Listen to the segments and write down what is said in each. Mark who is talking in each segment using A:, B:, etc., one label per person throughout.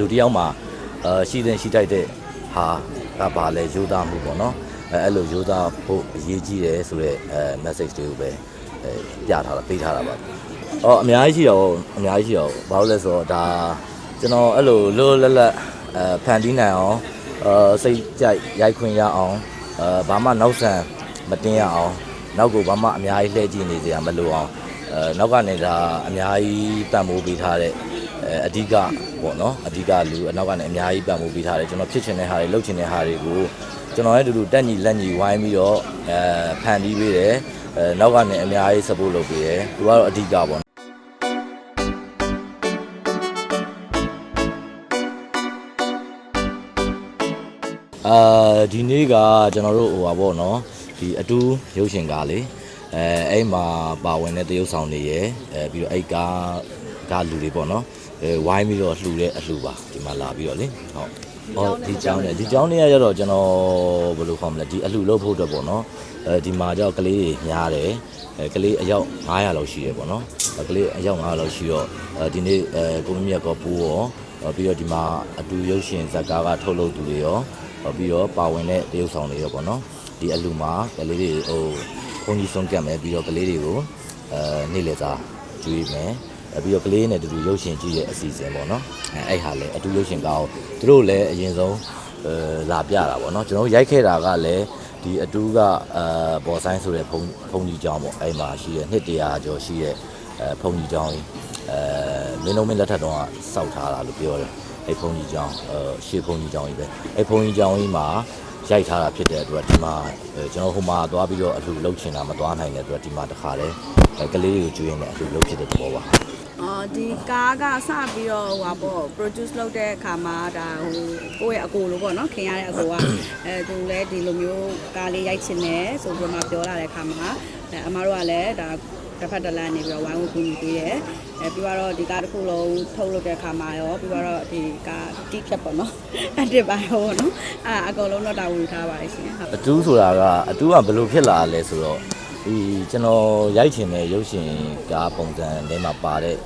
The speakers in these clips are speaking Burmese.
A: လူတစ်ယောက်မှာအာရှိတဲ့ရှိတိုက်တဲ့ဟာကပါလဲယူသားမှုပေါ့နော်အဲအဲ့လိုယူသားဖို့အရေးကြီးတယ်ဆိုတော့အဲ message တွေကိုပဲအဲပြထားတာပေးထားတာပါအော်အများကြီးရှိတော့အများကြီးရှိတော့ဘာလို့လဲဆိုတော့ဒါကျွန်တော်အဲ့လိုလောလောလတ်လတ်အဲဖန်တီးနိုင်အောင်အာစိတ်ကြိုက်ရိုက်ခွင့်ရအောင်အာဘာမှနောက်ဆန်မတင်ရအောင်နောက်ကိုဘာမှအများကြီးလှည့်ကြည့်နေစရာမလိုအောင်အဲနောက်ကနေဒါအများကြီးတန်ဖိုးပေးထားတဲ့ အဲအဓိကပေါ့နော်အဓိကလူအနောက်ကနေအများကြီးတန်ဖိုးပေးထားတယ်ကျွန်တော်ဖြစ်ချင်တဲ့ဟာတွေလုပ်ချင်တဲ့ဟာတွေကိုကျွန်တော်ရဲ့အတူတူတက်ညီလက်ညီဝိုင်းပြီးတော့အဲဖန်တီးပေးတယ်အဲနောက်ကနေအများကြီး support လုပ်ပေးတယ်သူကတော့အဓိကပေါ့အာဒီနေ့ကကျွန်တော်တို့ဟိုပါပေါ့နော်ဒီအတူရုပ်ရှင်ကားလေအဲအဲ့မှာပါဝင်တဲ့တရုပ်ဆောင်တွေရယ်အဲပြီးတော့အဲ့ကားကားလူတွေပေါ့နော် အဲဝိုင်းပြီးတော့လှူတဲ့အလှူပါဒီမှာလာပြီးတော့လေဟုတ်ဟောဒီကြောင်းနဲ့ဒီကြောင်းနဲ့ရတော့ကျွန်တော်ဘယ်လိုခေါ်မလဲဒီအလှူလုပ်ဖို့အတွက်ပေါ့နော်အဲဒီမှာကြောက်ကလေးတွေများတယ်အဲကလေးအယောက်900လောက်ရှိတယ်ပေါ့နော်ကလေးအယောက်900လောက်ရှိတော့ဒီနေ့အဲကိုမမြတ်ကပူရောပြီးတော့ဒီမှာအတူရုပ်ရှင်ဇာတ်ကားကထုတ်လုပ်သူတွေရောပြီးတော့ပါဝင်တဲ့တရုပ်ဆောင်တွေရောပေါ့နော်ဒီအလှမှာကလေးတွေဟိုခွန်ကြီးဆုံးကတ်မယ်ပြီးတော့ကလေးတွေကိုအဲနေ့လည်စာကျွေးမယ် ပြီးတော့ကလေးနဲ့တူတူရုပ်ရှင်ကြည့်တဲ့အစီအစဉ်ပေါ့နော်အဲအဲ့ဟာလည်းအတူရုပ်ရှင်ကောင်းသူတို့လည်းအရင်ဆုံးအဲလာပြတာပေါ့နော်ကျွန်တော်တို့ရိုက်ခဲ့တာကလည်းဒီအတူကအဲဘော်ဆိုင်ဆိုတဲ့ဘုံဘုံကြီးကျောင်းပေါ့အဲ့မှာရှိတဲ့နှစ်တရာကျော်ရှိတဲ့အဲဘုံကြီးကျောင်းကြီးအဲမင်းတို့မင်းလက်ထက်တော့စောက်ထားတာလို့ပြောတယ်အဲ့ဖုန်းကြီးကျောင်းအဲရှေ့ဖုန်းကြီးကျောင်းကြီးပဲအဲ့ဖုန်းကြီးကျောင်းကြီးမှာရိုက်ထားတာဖြစ်တဲ့အတွက်ဒီမှာအဲကျွန်တော်ဟိုမှာသွားပြီးတော့အလှလုပ်ချင်တာမသွားနိုင်တဲ့အတွက်ဒီမှာတခါလဲအဲကလေးတွေကိုကျွေးရင်လည်းအလှလုပ်ဖြစ်တဲ့သဘောပါ
B: အော်ဒီကားကစပြီးတော့ဟိုပါပေါ့ produce လုပ်တဲ့အခါမှာဒါဟိုကိုယ့်ရဲ့အကိုလိုပေါ့နော်ခင်ရတဲ့အကိုကအဲသူလည်းဒီလိုမျိုးကားလေးရိုက်ချင်တယ်ဆိုပြီးတော့မှပြောလာတဲ့အခါမှာအဲအမတို့ကလည်းဒါတစ်ဖက်တစ်လမ်းနေပြီးတော့ဝိုင်းဝန်းကူညီပေးတယ်အဲပြီးတော့ဒီကားတစ်ခုလုံးထုတ်လုပ်တဲ့အခါမှာရောပြီးတော့ဒီကားတီးခက်ပေါ့နော်အတစ်ပါရောပေါ့နော်အဲအကုန်လုံးတော့တာဝန်ယူထားပါတယ်ရှင်ဟုတ်
A: အတူဆိုတာကအတူကဘယ်လိုဖြစ်လာရလဲဆိုတော့ ဒီကျွန်တော်ရိုက်ချင်တဲ့ရုပ်ရှင်ကားပုံစံထဲမှာပါတဲ့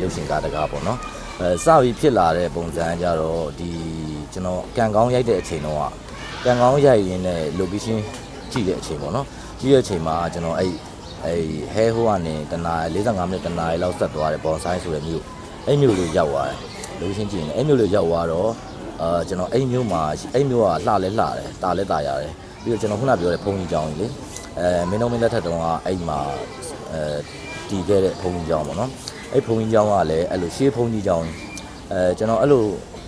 A: ရုပ်ရှင်ကားတကားပေါ့နော်အဲစပြီးဖြစ်လာတဲ့ပုံစံကြတော့ဒီကျွန်တော်ကံကောင်းရိုက်တဲ့အချိန်တော့ကံကောင်းရိုက်ရင်းနဲ့ location ကြည့်တဲ့အချိန်ပေါ့နော်ကြည့်တဲ့အချိန်မှာကျွန်တော်အဲ့အဲ့ဟဲဟိုကနေတနား45မိနစ်တနားလောက်ဆက်သွားတယ်ဘောင်ဆိုင်ဆိုတဲ့မြို့အဲ့မြို့လေးရောက်သွားတယ် location ကြည့်ရင်အဲ့မြို့လေးရောက်သွားတော့အာကျွန်တော်အဲ့မြို့မှာအဲ့မြို့ကလှလဲလှတယ်တာလဲတာရတယ်ပြီးတော့ကျွန်တော်ခုနပြောတဲ့ဘုံကြီးကျောင်းကြီးလေ အဲမင်းတို့မင်းလက်ထက်တုန်းကအဲ့မှာအဲတီးခဲ့တဲ့ဘုံကြီးကျောင်းပေါ့နော်အဲ့ဘုံကြီးကျောင်းကလည်းအဲ့လိုရှေးဘုံကြီးကျောင်းအဲကျွန်တော်အဲ့လို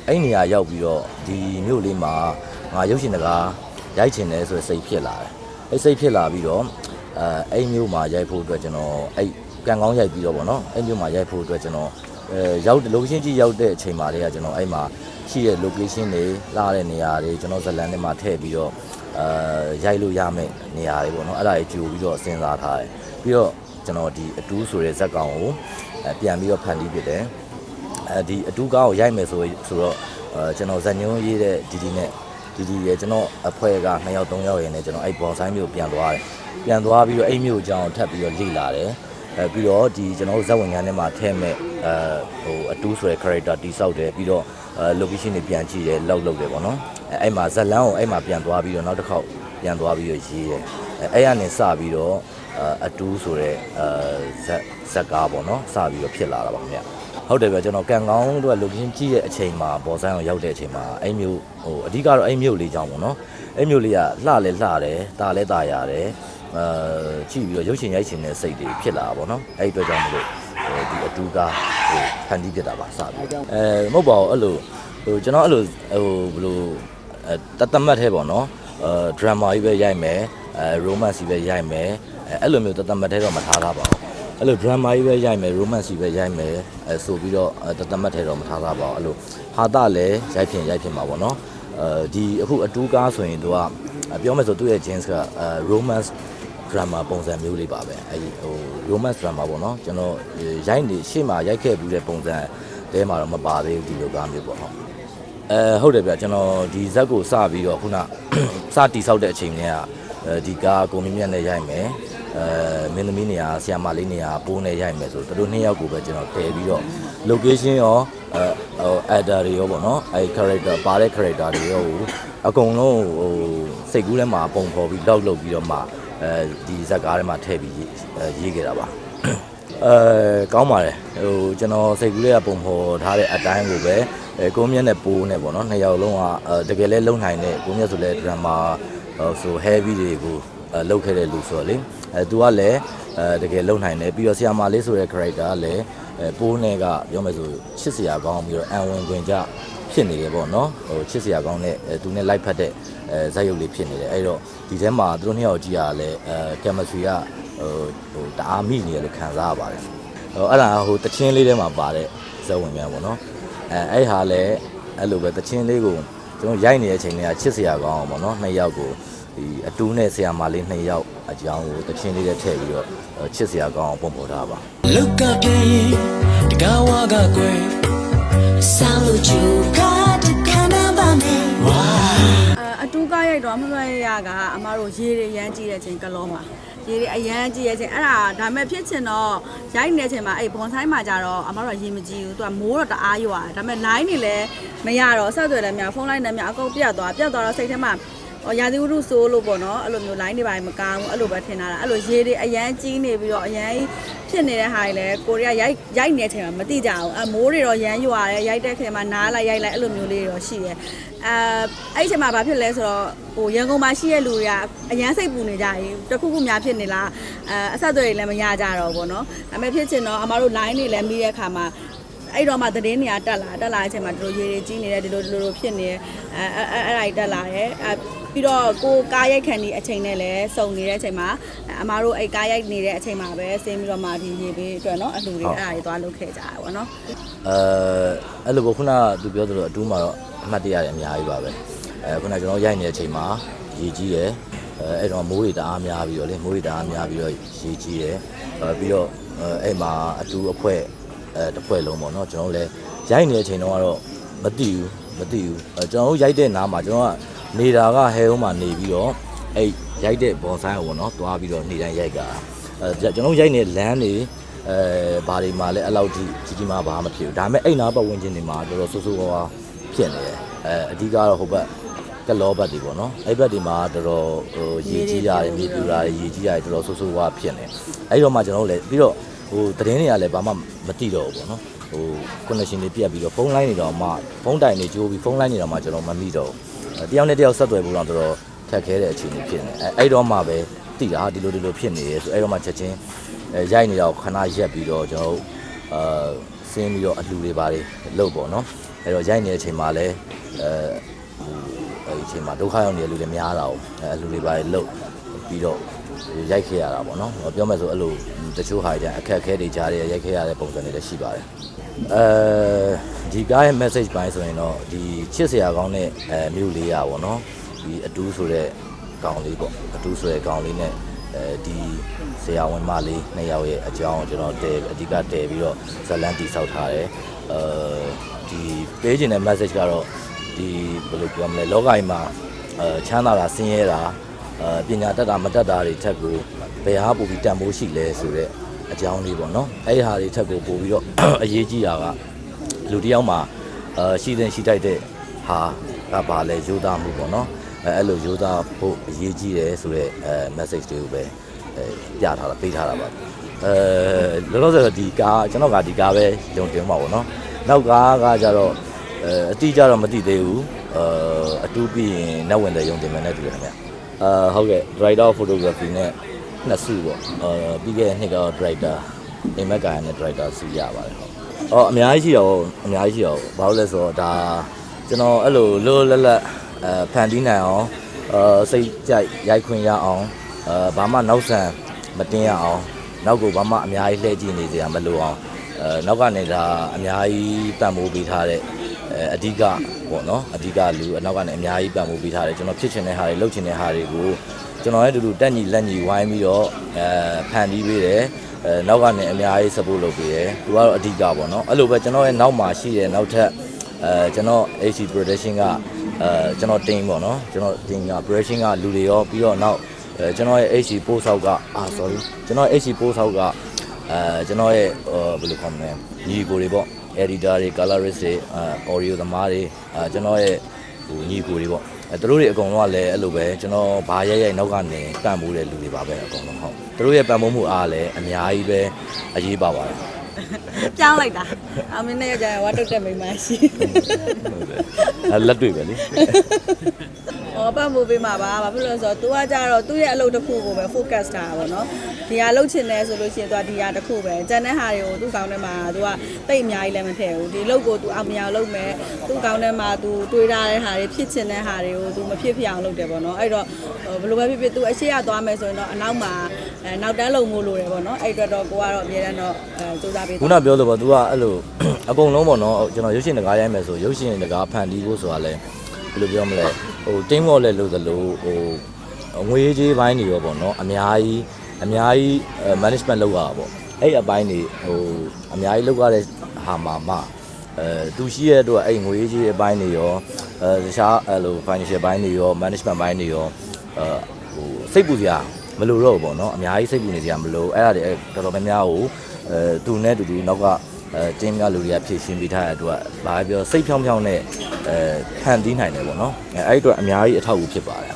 A: အဲ့နေရာရောက်ပြီးတော့ဒီမြို့လေးမှာငါရုပ်ရှင်တကားရိုက်ချင်တယ်ဆိုတဲ့စိတ်ဖြစ်လာတယ်အဲ့စိတ်ဖြစ်လာပြီးတော့အဲအဲ့မြို့မှာရိုက်ဖို့အတွက်ကျွန်တော်အဲ့ကံကောင်းရိုက်ပြီးတော့ဗောနော်အဲ့မြို့မှာရိုက်ဖို့အတွက်ကျွန်တော်အဲရောက် location ကြီးရောက်တဲ့အချိန်မှာတည်းကကျွန်တော်အဲ့မှာရှိတဲ့ location တွေလာတဲ့နေရာတွေကျွန်တော်ဇလန်ထဲမှာထည့်ပြီးတော့ အာရိုက်လို့ရမယ့်နေရာတွေပေါ့နော်အဲ့ဒါကြီးကြိုပြီးတော့စဉ်းစားထားတယ်ပြီးတော့ကျွန်တော်ဒီအတူးဆိုတဲ့ဇက်ကောင်ကိုအဲပြန်ပြီးတော့ဖန်တီးပြတယ်အဲဒီအတူးကားကိုရိုက်မယ်ဆိုဆိုတော့အဲကျွန်တော်ဇက်ညုံးရေးတဲ့ဒီဒီနဲ့ဒီဒီရဲ့ကျွန်တော်အဖွဲ့က2ယောက်3ယောက်ရင်းနဲ့ကျွန်တော်အဲ့ဘောင်ဆိုင်မျိုးပြန်သွားတယ်ပြန်သွားပြီးတော့အဲ့မျိုးအကြောင်းထပ်ပြီးတော့လေ့လာတယ် အဲပြီးတော့ဒီကျွန်တော်တို့ဇက်ဝင်ခန်းထဲမှာထည့်မဲ့အဲဟိုအတူးဆိုတဲ့ character တိဆောက်တယ်ပြီးတော့အဲ location တွေပြန်ကြည့်တယ်လောက်လောက်တယ်ပေါ့နော်အဲအဲ့မှာဇက်လန်းကိုအဲ့မှာပြန်သွားပြီးတော့နောက်တစ်ခေါက်ပြန်သွားပြီးတော့ရေးတယ်အဲအဲ့ရနေစပြီးတော့အဲအတူးဆိုတဲ့အဲဇက်ဇက်ကားပေါ့နော်စပြီးတော့ဖြစ်လာတာပါခင်ဗျဟုတ်တယ်ဗျကျွန်တော်ကံကောင်းတို့က location ကြည့်တဲ့အချိန်မှာပေါ်ဆိုင်အောင်ရောက်တဲ့အချိန်မှာအဲ့မျိုးဟိုအဓိကတော့အဲ့မျိုးလေးကြောင်းပေါ့နော်အဲ့မျိုးလေးကလှလဲလှတယ်တာလဲတာရတယ် အဲကြည့်ပြီးတော့ရုပ်ရှင်ရိုက်ရှင်တဲ့စိတ်တွေဖြစ်လာတာပေါ့နော်အဲ့ဒီအတွက်ကြောင့်မလို့ဒီအတူကဟိုဖန်တီးဖြစ်တာပါစပြီးအဲမဟုတ်ပါဘူးအဲ့လိုဟိုကျွန်တော်အဲ့လိုဟိုဘယ်လိုအဲတတ်တတ်မှတ်သေးပေါ့နော်အဲဒရမာကြီးပဲရိုက်မယ်အဲရိုမန့်စီပဲရိုက်မယ်အဲအဲ့လိုမျိုးတတ်တတ်မှတ်သေးတော့မထားတာပါဘူးအဲ့လိုဒရမာကြီးပဲရိုက်မယ်ရိုမန့်စီပဲရိုက်မယ်အဲဆိုပြီးတော့တတ်တတ်မှတ်သေးတော့မထားတာပါဘူးအဲ့လိုဟာတာလည်းရိုက်ဖြစ်ရိုက်ဖြစ်မှာပေါ့နော်အဲဒီအခုအတူကားဆိုရင်သူကပြောမယ်ဆိုသူ့ရဲ့ jeans ကအဲ romance drama ပုံစံမျိုးလေးပါပဲအဲဒီဟို romance drama ပေါ့နော်ကျွန်တော်ရိုက်နေရှေ့မှာရိုက်ခဲ့ပြီးတဲ့ပုံစံတဲမှာတော့မပါသေးဘူးဒီလိုကားမျိုးပေါ့ဟုတ်အဲဟုတ်တယ်ဗျကျွန်တော်ဒီဇက်ကိုစပြီးတော့ခုနစတီဆောက်တဲ့အချိန်တွေကအဲဒီကားကိုမင်းမြတ်နဲ့ရိုက်မယ်အဲမင်းသမီးနေရာဆီယာမလေးနေရာပိုးနဲ့ရိုက်မယ်ဆိုသူတို့နှစ်ယောက်ကိုပဲကျွန်တော်တည်ပြီးတော့ location ရောအဲဟို actor တွေရောပေါ့နော်အဲ character ပါတဲ့ character တွေရောကိုအကုန်လုံးဟိုစိတ်ကူးထဲမှာပုံဖော်ပြီးတောက်လုပ်ပြီးတော့မှ အဲဒီဇက်ကားထဲမှာထည့်ပြီးရေးအဲရေးခဲ့တာပါအဲကောင်းပါတယ်ဟိုကျွန်တော်စိတ်ကူးလေးကပုံဖော်ထားတဲ့အတိုင်းကိုပဲအဲကိုမြတ်နဲ့ပိုးနဲ့ပေါ့နော်နှစ်ယောက်လုံးကအဲတကယ်လဲလုံနိုင်တဲ့ကိုမြတ်ဆိုလဲ drama ဟိုဆို heavy တွေကိုအဲလုပ်ခဲ့တဲ့လူဆိုတော့လေအဲသူကလည်းအဲတကယ်လုံနိုင်တယ်ပြီးတော့ဆီယာမာလေးဆိုတဲ့ character ကလည်းအဲပိုးနဲ့ကပြောမယ်ဆိုချစ်စရာကောင်းပြီးတော့အံဝင်ခွင်ကြ ဖြစ်နေတယ်ပေါ့နော်ဟိုချစ်စရာကောင်းတဲ့အဲသူနဲ့လိုက်ဖက်တဲ့အဲဇာတ်ရုပ်လေးဖြစ်နေတယ်အဲ့တော့ဒီထဲမှာသူတို့နှစ်ယောက်ကြည့်ရလဲအဲ chemistry ကဟိုဟိုတအားမိနေတယ်လို့ခံစားရပါတယ်ဟိုအဲ့ဒါဟိုတချင်းလေးထဲမှာပါတဲ့ဇက်ဝင်များပေါ့နော်အဲအဲ့ဟာလည်းအဲ့လိုပဲတချင်းလေးကိုကျွန်တော်ရိုက်နေတဲ့အချိန်လေးကချစ်စရာကောင်းအောင်ပေါ့နော်နှစ်ယောက်ကိုဒီအတူးနဲ့ဆရာမလေးနှစ်ယောက်အကြောင်းကိုတချင်းလေးနဲ့ထည့်ပြီးတော့ဟိုချစ်စရာကောင်းအောင်ပုံဖော်ထားပါ
C: လောက်ကပြင်းတကားဝါကကွယ်
D: က
B: အမတို့ရေတွေရမ်းကြည့်တဲ့ချိန်ကလောမှာရေတွေအရမ်းကြည့်ရဲ့ချိန်အဲ့ဒါဒါမဲ့ဖြစ်ချင်တော့ရိုက်နေတဲ့အချိန်မှာအဲ့ဘွန်ဆိုင်မှာကြတော့အမတို့ကရေမကြည့်ဘူးသူကမိုးတော့တအားရွာတယ်ဒါမဲ့ line တွေလည်းမရတော့ဆက်သွယ်လည်းမရဖုန်း line လည်းမရအကုန်ပြတ်သွားပြတ်သွားတော့စိတ်ထဲမှာဟောရာသီဥတုဆိုးလို့ပေါ့နော်အဲ့လိုမျိုး line တွေပါမကောင်းဘူးအဲ့လိုပဲထင်တာလားအဲ့လိုရေတွေအရန်ကြီးနေပြီးတော့အရန်ဖြစ်နေတဲ့ဟာတွေလည်းကိုရီးယားရိုက်ရိုက်နေတဲ့အချိန်မှာမသိကြဘူးအမိုးတွေတော့ရမ်းရွာတယ်ရိုက်တဲ့ချိန်မှာနားလိုက်ရိုက်လိုက်အဲ့လိုမျိုးလေးတွေတော့ရှိတယ် အဲအဲ့ချိန်မှာဘာဖြစ်လဲဆိုတော့ဟိုရန်ကုန်မှာရှိတဲ့လူတွေကအရန်စိတ်ပူနေကြရင်တခုခုများဖြစ်နေလားအဲအဆက်အသွယ်တွေလည်းမရကြတော့ဘောနော်ဒါပေမဲ့ဖြစ်ချင်တော့အမတို့ line တွေလည်းမိတဲ့အခါမှာအဲ့တော့မှသတင်းတွေကတက်လာတက်လာတဲ့အချိန်မှာတို့ရေတွေကြီးနေတယ်ဒီလိုဒီလိုဖြစ်နေအဲအဲ့အဲ့အဲ့ဒါကြီးတက်လာတယ် ပြီးတော့ကိုကားရိုက်ခံဒီအချိန်နဲ့လည်းစုံနေတဲ့အချိန်မှာအမတို့အဲ့ကားရိုက်နေတဲ့အချိန်မှာပဲဆင်းပြီးတော့မှဒီရေပေးအတွက်เนาะအလှူတွေအဲ့ဒါတွေသွားလုပ်ခဲ့ကြတာပေါ့เนาะ
A: အဲအဲ့လိုပေါ့ခုနကသူပြောသလိုအတူးမှာတော့အမှတ်တရတယ်အများကြီးပါပဲအဲခုနကကျွန်တော်ရိုက်နေတဲ့အချိန်မှာရေကြီးတယ်အဲအဲ့တော့မိုးတွေတအားများပြီးတော့လေမိုးတွေတအားများပြီးတော့ရေကြီးတယ်အဲပြီးတော့အဲအဲ့မှာအတူအဖွဲအဲတစ်ဖွဲလုံးပေါ့နော်ကျွန်တော်လည်းရိုက်နေတဲ့အချိန်တော့ကတော့မသိဘူးမသိဘူးအဲကျွန်တော်တို့ရိုက်တဲ့နားမှာကျွန်တော်က နေတာကဟဲုံးမှာနေပြီးတော့အဲ့ရိုက်တဲ့ဘွန်ဆိုင်ကိုပေါ့နော်သွားပြီးတော့နေတိုင်းရိုက်တာအဲကျွန်တော်တို့ရိုက်နေတဲ့လမ်းတွေအဲဘာတွေမှာလဲအဲ့လောက်ထိကြီးကြီးမားမားမဖြစ်ဘူးဒါပေမဲ့အိမ်နာပတ်ဝန်းကျင်တွေမှာတော်တော်ဆိုးဆိုးဝါးဝါဖြစ်နေတယ်အဲအဓိကတော့ဟိုဘက်ကလောဘတ်တွေပေါ့နော်အဲ့ဘက်တွေမှာတော်တော်ဟိုရေကြီးရတယ်မြေပြူရတယ်ရေကြီးရတယ်တော်တော်ဆိုးဆိုးဝါးဖြစ်နေအဲ့တော့မှကျွန်တော်တို့လည်းပြီးတော့ဟိုသတင်းတွေကလည်းဘာမှမတိတော့ဘူးပေါ့နော်ဟို connection တွေပြတ်ပြီးတော့ဖုန်းလိုင်းတွေတော့မှဖုန်းတိုင်တွေကြိုးပြီးဖုန်းလိုင်းတွေတော့မှကျွန်တော်မမိတော့ဘူး တယောက်နဲ့တယောက်ဆက်သွယ်ဖို့တော့တော်တော်ခက်ခဲတဲ့အခြေအနေဖြစ်နေအဲအဲ့တော့မှပဲတိတာဟာဒီလိုဒီလိုဖြစ်နေရဲဆိုအဲ့တော့မှချက်ချင်းအဲရိုက်နေတော့ခဏရက်ပြီးတော့ကျွန်တော်တို့အာဆင်းပြီးတော့အလှူတွေပါတယ်လုပ်ပေါ့နော်အဲတော့ရိုက်နေတဲ့အချိန်မှာလည်းအဲဟိုအဲဒီအချိန်မှာဒုက္ခရောက်နေတဲ့လူတွေများတာ哦အဲအလှူတွေပါတယ်လုပ်ပြီးတော့ရိုက်ခဲ့ရတာပေါ့နော်ပြောမယ်ဆိုအဲ့လို တချို့ဟာကြအခက်အခဲတွေကြားရရိုက်ခဲ့ရတဲ့ပုံစံတွေလည်းရှိပါတယ်အဲဒီကားရဲ့ message ပိုင်းဆိုရင်တော့ဒီချစ်စရာကောင်းတဲ့အဲမြို့လေးရပါတော့ဒီအတူးဆိုတဲ့ကောင်လေးပေါ့အတူးဆိုတဲ့ကောင်လေးနဲ့အဲဒီဆရာဝန်မလေးနှစ်ယောက်ရဲ့အကြောင်းကိုကျွန်တော်တဲအဓိကတဲပြီးတော့ဇတ်လန်းတီဆောက်ထားတယ်အဲဒီပေးခြင်းတဲ့ message ကတော့ဒီဘယ်လိုပြောမလဲလောကကြီးမှာအဲချမ်းသာတာဆင်းရဲတာ အဲပညာတတ်တာမတတ်တာတွေထက်ကိုဘယ်ဟာပိုပြီးတန်ဖိုးရှိလဲဆိုတော့အကြောင်းလေးပေါ့နော်အဲ့ဒီဟာတွေထက်ကိုပိုပြီးတော့အရေးကြီးတာကလူတစ်ယောက်မှာအဲရှိတဲ့ရှိတိုက်တဲ့ဟာကပါလဲယူသားမှုပေါ့နော်အဲအဲ့လိုယူသားဖို့အရေးကြီးတယ်ဆိုတော့အဲ message တွေကိုပဲအဲပြထားတာပေးထားတာပါအဲလောလောဆယ်တော့ဒီကားကျွန်တော်ကဒီကားပဲယုံတင်မှာပေါ့နော်နောက်ကားကကြတော့အဲအတိအကျတော့မသိသေးဘူးအဲအတူပြီးရင်နောက်ဝင်တဲ့ယုံတင်မယ်နဲ့တူတယ်ခင်ဗျ အာဟုတ်ကဲ့ director of photography နဲ့နှစ်စုပေါ့အဲပြီးခဲ့တဲ့နှစ်ကတော့ director အိမ်မက်ကာယနဲ့ director စုရပါတယ်ဟုတ်အော်အများကြီးရှိတော့အများကြီးရှိတော့ဘာလို့လဲဆိုတော့ဒါကျွန်တော်အဲ့လိုလောလတ်လတ်အဲဖန်တီးနိုင်အောင်အဲစိတ်ကြိုက်ရိုက်ခွင့်ရအောင်အဲဘာမှနောက်ဆန်မတင်းရအောင်နောက်ကိုဘာမှအများကြီးလှည့်ကြည့်နေစရာမလိုအောင်အဲနောက်ကနေဒါအများကြီးတန်ဖိုးပေးထားတဲ့ အဲအဓိကပေါ့နော်အဓိကလူအနောက်ကနေအများကြီးပံ့ပိုးပေးထားတယ်ကျွန်တော်ဖြစ်ချင်တဲ့ဟာတွေလုပ်ချင်တဲ့ဟာတွေကိုကျွန်တော်ရဲ့အတူတူတက်ညီလက်ညီဝိုင်းပြီးတော့အဲဖန်တီးပေးတယ်အဲနောက်ကနေအများကြီး support လုပ်ပေးတယ်သူကတော့အဓိကပေါ့နော်အဲ့လိုပဲကျွန်တော်ရဲ့နောက်မှာရှိတဲ့နောက်ထပ်အဲကျွန်တော် AC production ကအဲကျွန်တော် team ပေါ့နော်ကျွန်တော် team က production ကလူတွေရောပြီးတော့နောက်အဲကျွန်တော်ရဲ့ AC ပို့ဆောက်ကအာ sorry ကျွန်တော် AC ပို့ဆောက်ကအဲကျွန်တော်ရဲ့ဟိုဘယ်လိုခေါ်မလဲညီကိုတွေပေါ့ editor တွေ colorist တွေအာ audio သမားတွေအာကျွန်တော်ရဲ့ဟိုညီကိုတွေပေါ့အဲသူတို့တွေအကုန်လုံးကလည်းအဲ့လိုပဲကျွန်တော်ဘာရိုက်ရိုက်နောက်ကနေပံ့ပိုးတဲ့လူတွေပါပဲအကုန်လုံးဟုတ်သူတို့ရဲ့ပံ့ပိုးမှုအားလည်းအများကြီးပဲအရေးပါပါတယ်
B: ပြောင်းလိုက်တာအမင်းနဲ့ကြာဝါတုတ်တဲ့မိန်းမရှိ
A: ဟုတ်တယ်အဲလက်တွေ့ပဲလေ
B: ဟောပတ်မှုပေးမှာပါဘာဖြစ်လို့လဲဆိုတော့ तू ကကြတော့သူ့ရဲ့အလုပ်တစ်ခုကိုပဲ focus ထားတာပေါ့နော်ဒီဟာလုပ်ချင်တယ်ဆိုလို့ရှိရင် तू ဒီဟာတစ်ခုပဲကျန်တဲ့ဟာတွေကိုသူ့ကောင်းထဲမှာ तू ကတိတ်အများကြီးလည်းမထည့်ဘူးဒီလုပ်ကို तू အောင်မြင်အောင်လုပ်မယ်သူ့ကောင်းထဲမှာ तू တွေးထားတဲ့ဟာတွေဖြစ်ချင်တဲ့ဟာတွေကို तू မဖြစ်ဖြစ်အောင်လုပ်တယ်ပေါ့နော်အဲ့တော့ဘယ်လိုပဲဖြစ်ဖြစ် तू အရှိရသွားမယ်ဆိုရင်တော့အနောက်မှာ အဲနောက်တန်းလုံမို့လို့တယ်ပေါ့နော်အဲ့အတွက်တော့ကိုကတော့အများတန်းတော့အဲစူးစမ်းပေး
A: ခုနပြောလို့ပေါ့ तू ကအဲ့လိုအကုန်လုံးပေါ့နော်ကျွန်တော်ရုပ်ရှင်တကားရိုက်မယ်ဆိုရုပ်ရှင်တကားဖန်တီးဖို့ဆိုတာလဲဘယ်လိုပြောမလဲဟို team work လဲလို့သလိုဟိုငွေကြေးပိုင်းတွေရောပေါ့နော်အများကြီးအများကြီး management လုပ်ရတာပေါ့အဲ့အပိုင်းတွေဟိုအများကြီးလုပ်ရတဲ့ဟာမှာမှအဲသူရှိရဲ့အတွက်အဲ့ငွေကြေးအပိုင်းတွေရောအဲတခြားအဲ့လို financial ဘိုင်းတွေရော management ဘိုင်းတွေရောအဲဟိုစိတ်ပူစရာ မလိုတော့ဘူးပေါ့နော်အများကြီးစိတ်ပူနေစရာမလိုအဲ့ဒါတွေအဲ့တော်တော်များများကိုအဲသူနဲ့တူတူနောက်ကအဲတင်းကလူတွေကဖြည့်ရှင်းပေးထားတဲ့အတွက်ဘာပဲပြောစိတ်ဖြောင်းဖြောင်းနဲ့အဲဖန်တီးနိုင်တယ်ပေါ့နော်အဲအဲ့ဒီအတွက်အများကြီးအထောက်အကူဖြစ်ပါတယ်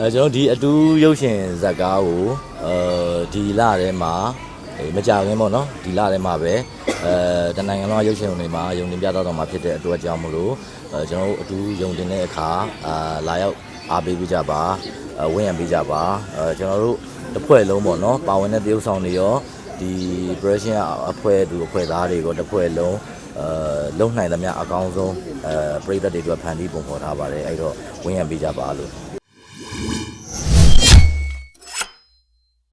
A: အဲကျွန်တော်ဒီအတူရုပ်ရှင်ဇာတ်ကားကိုအဲဒီလထဲမှာဟိုမကြခင်ပေါ့နော်ဒီလထဲမှာပဲအဲတနိုင်ငံလုံးရုပ်ရှင်တွေမှာယုံတင်ပြတော့တော့မှာဖြစ်တဲ့အတွက်ကြောင့်မလို့အဲကျွန်တော်တို့အတူယုံတင်တဲ့အခါအာလာရောက် အားပေးပေးကြပါအဲဝင့်ရံပေးကြပါအဲကျွန်တော်တို့တစ်ဖွဲ့လုံးပေါ့နော်ပါဝင်တဲ့တရုပ်ဆောင်တွေရောဒီ operation အဖွဲ့သူအဖွဲ့သားတွေကိုတစ်ဖွဲ့လုံးအဲလုံနိုင်သမျှအကောင်းဆုံးအဲပြည်သက်တွေအတွက်ဖန်တီးပုံဖော်ထားပါတယ်အဲ့တော့ဝင့်ရံပေးကြပါလို့